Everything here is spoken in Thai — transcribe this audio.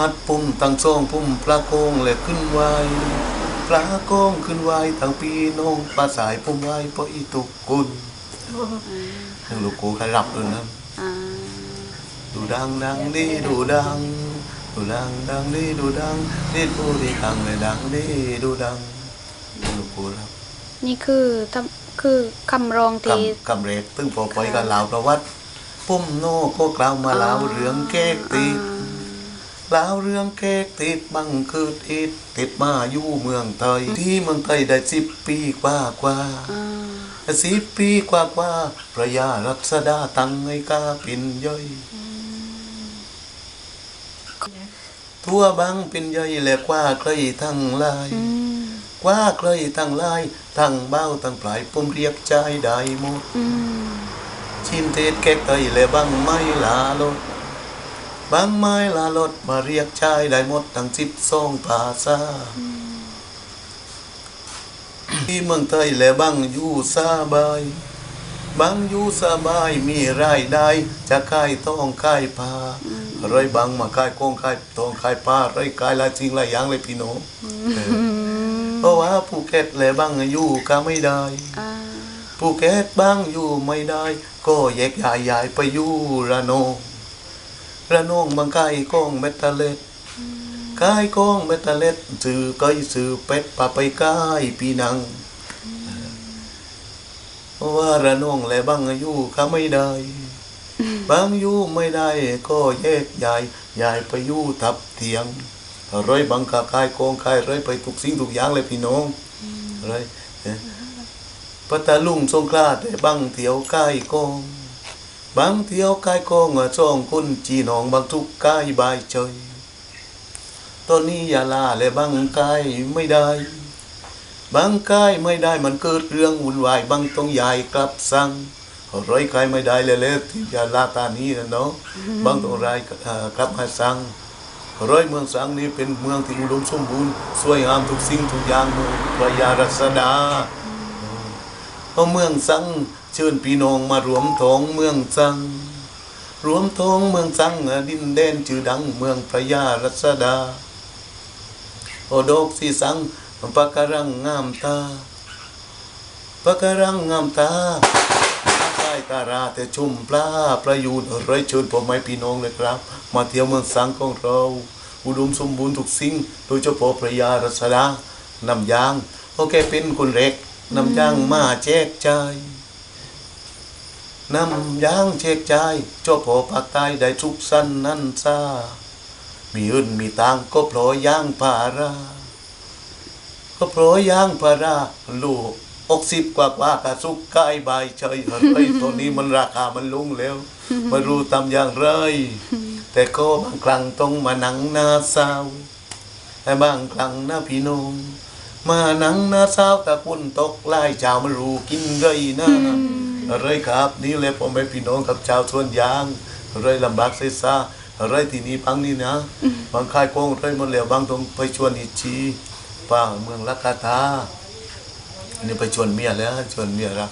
อัดปุ่มตั้งซ่องปุ่มปลาโกงและขึ้นไวปลาโกงขึ้นไวทั้งปีน้องปลาสายปุ่มไว้เพราะอีตุกกุลทั้งลูกกูใครรับเออนะอ่าดูดังดังดีดูดังดูดังดังดีดูดังดีดูดีดังเลยดังดีดูดังลูกกูรับนี่คือทำคือคำร้องกที่ำกำเรกตึ้งพอไปกันลาวประวัติปุ่มโน่ก็กล่าวมาลาวเรื่องแก้ติด ลาวเรื่องเค้กติดบังคือติดติดมาอยู่เมืองไทย ที่เมืองไทยได้สิบปีกว่ากว่าสิบปีกว่ากว่าพระยารัศดาตั้งให้กาปินย่อยทั่วบังเป็นย่อยและกว่าใครทั้งลายกว่าใครทั้งลายทั้งเบ้าทั้งปลายผมเรียกใจได้หมดชินเทศแก้ไตและบังไม่ลาลด บังไม่ลาลดมาเรียกชายได้หมดทั้งสิบสองภาษาที่เมืองไทยและบังอยู่สบายบังอยู่สบายมีรายได้ จะขายทองขายผ้าไรบังมาขายกงขายทองขายผ้าไรขายหลายสิ่งหลายอย่างเลยพี่น้องเออเพราะว่าภูเก็ตและบังอยู่ก็ไม่ได้อ่าภูเก็ตบ้างอยู่ไม่ได้ ก็แยกย้ายย้ายไปอยู่ระนอง ระนองบางไก่กองเมตาเล็ดไก่กองเมตาเล็ดสื่อไก่สื่อเป็ดปะไปไก่ปีนังเพราะว่าระนองและบางอยู่ก็ไม่ได้ บางอยู่ไม่ได้ก็แยกย้ายยายไปอยู่ทับเถียงอะไรบางกะกายกองกายไรไปทุกสิ่งทุกอย่างเลยพี่น้องอะไรเอ๊ะปัตตาลุงสงขลาแต่บางเที่ยวกายกอง อะจ้องคนจีนองบางทุกกล้บายเฉยตอนนี้ยาลาและบางกล้ไม่ได้บางกล้ไม่ได้มันเกิดเรื่องวุ่นวายบางต้องยายกลับสั่งร้อยใครไม่ได้เลยเลยที่ยาลาตานี้นะเนาะบางต้องรายกลับมาสั่งร้อยเมืองสังนี้เป็นเมืองที่อุดมสมบูรณ์สวยงามทุกสิ่งทุกอย่างเมืองพระยารัศดาเพราะเมืองสัง เชิญพี่น้องมารวมท้องเมืองสัง รวมท้องเมืองสังดินแดนชื่อดังเมืองพระยารัศดา โอดอกสีสังปะการังงามตาปะการังงามตาใต้ตาราแต่ชุ่มปลาประยูนเร้อยเชิญพ่อแม่พี่น้องเลยครับ มาเที่ยวเมืองสังของเรา อุดมสมบูรณ์ทุกสิ่ง โดยเฉพาะพระยารัศดานำยางโอเคเป็นคนเล็กนำยางมาแจกใจ นำยางแจกจ่ายเจ้าพอภาคใต้ได้ทุกสั้นนั่นซามีอื่นมีตังก็พลอยยางพารา ก็พราะย่างพาราลูกอกสิบกว่ากว่ากะสุกกายบายเฉยเฮ้ยตัวนี้มันราคามันลุงแล้วม่รู้ทำอย่างไร แต่ก็บางครั้งต้องมาหนังหน้าเศร้าแต่บางครั้งหนะพี่น้องมาหนังหน้าเศร้าตะกุนตกไล่เจ้ามารู้กินไรนะ อะไรครับ นี่เลยพ่อแม่พี่น้องกับชาวสวนยางอะไรลำบากเสียซาอะไรที่นี่พังนี่นะ บางค่ายโกงไรหมดแล้วบางต้องไปชวนอิชีป้าเมืองลักกาตานี่ไปชวนเมียแล้วชวนเมียรัก